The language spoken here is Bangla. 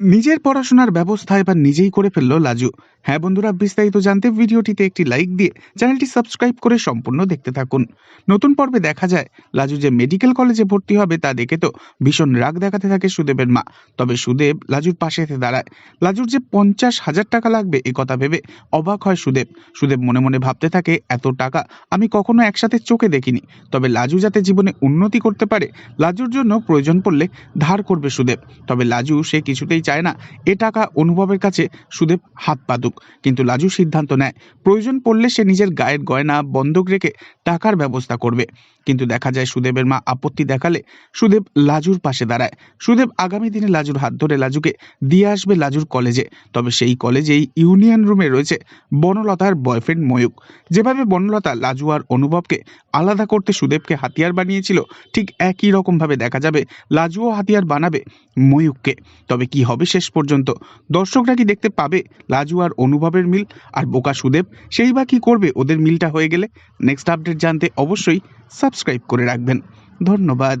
নিজের পড়াশোনার ব্যবস্থা এবার নিজেই করে ফেলল লাজু। হ্যাঁ বন্ধুরা, বিস্তারিত জানতে ভিডিওটিতে একটি লাইক দিয়ে চ্যানেলটি সাবস্ক্রাইব করে সম্পূর্ণ দেখতে থাকুন। নতুন পর্বে দেখা যায়, লাজু যে মেডিকেল কলেজে ভর্তি হবে তা দেখে তো ভীষণ রাগ দেখাতে থাকে সুদেবের মা। তবে সুদেব লাজুর পাশে এসে দাঁড়ায়। লাজুর যে পঞ্চাশ হাজার টাকা লাগবে এ কথা ভেবে অবাক হয় সুদেব। সুদেব মনে মনে ভাবতে থাকে, এত টাকা আমি কখনো একসাথে চোখে দেখিনি। তবে লাজু যাতে জীবনে উন্নতি করতে পারে, লাজুর জন্য প্রয়োজন পড়লে ধার করবে সুদেব। তবে লাজু সে কিছুতেই চায় না, এ টাকা অনুভবের কাছে সুদেব হাত পাতুক কিন্তু লাজু সিদ্ধান্ত নেয়, প্রয়োজন পড়লে সে নিজের গায়ের গয়না বন্ধক রেখে টাকার ব্যবস্থা করবে। কিন্তু দেখা যায় সুদেবের মা আপত্তি দেখালে সুদেব লাজুর পাশে দাঁড়ায়। সুদেব আগামী দিনে লাজুর হাত ধরে লাজুকে দিয়ে আসবে লাজুর কলেজে। তবে সেই কলেজেই ইউনিয়ন রুমে রয়েছে বনলতার বয়ফ্রেন্ড ময়ূক। যেভাবে বনলতা লাজু আর অনুভবকে আলাদা করতে সুদেবকে হাতিয়ার বানিয়েছিল, ঠিক একই রকমভাবে দেখা যাবে, লাজুও হাতিয়ার বানাবে ময়ূককে। তবে কি হবে? শেষ পর্যন্ত দর্শকরা কি দেখতে পাবে লাজু আর অনুভবের মিল আর বোকা সুদেব? সেই বা কী করবে? ওদের মিলটা হয়ে গেলে নেক্সট আপডেট জানতে অবশ্যই সাবস্ক্রাইব করে রাখবেন। ধন্যবাদ।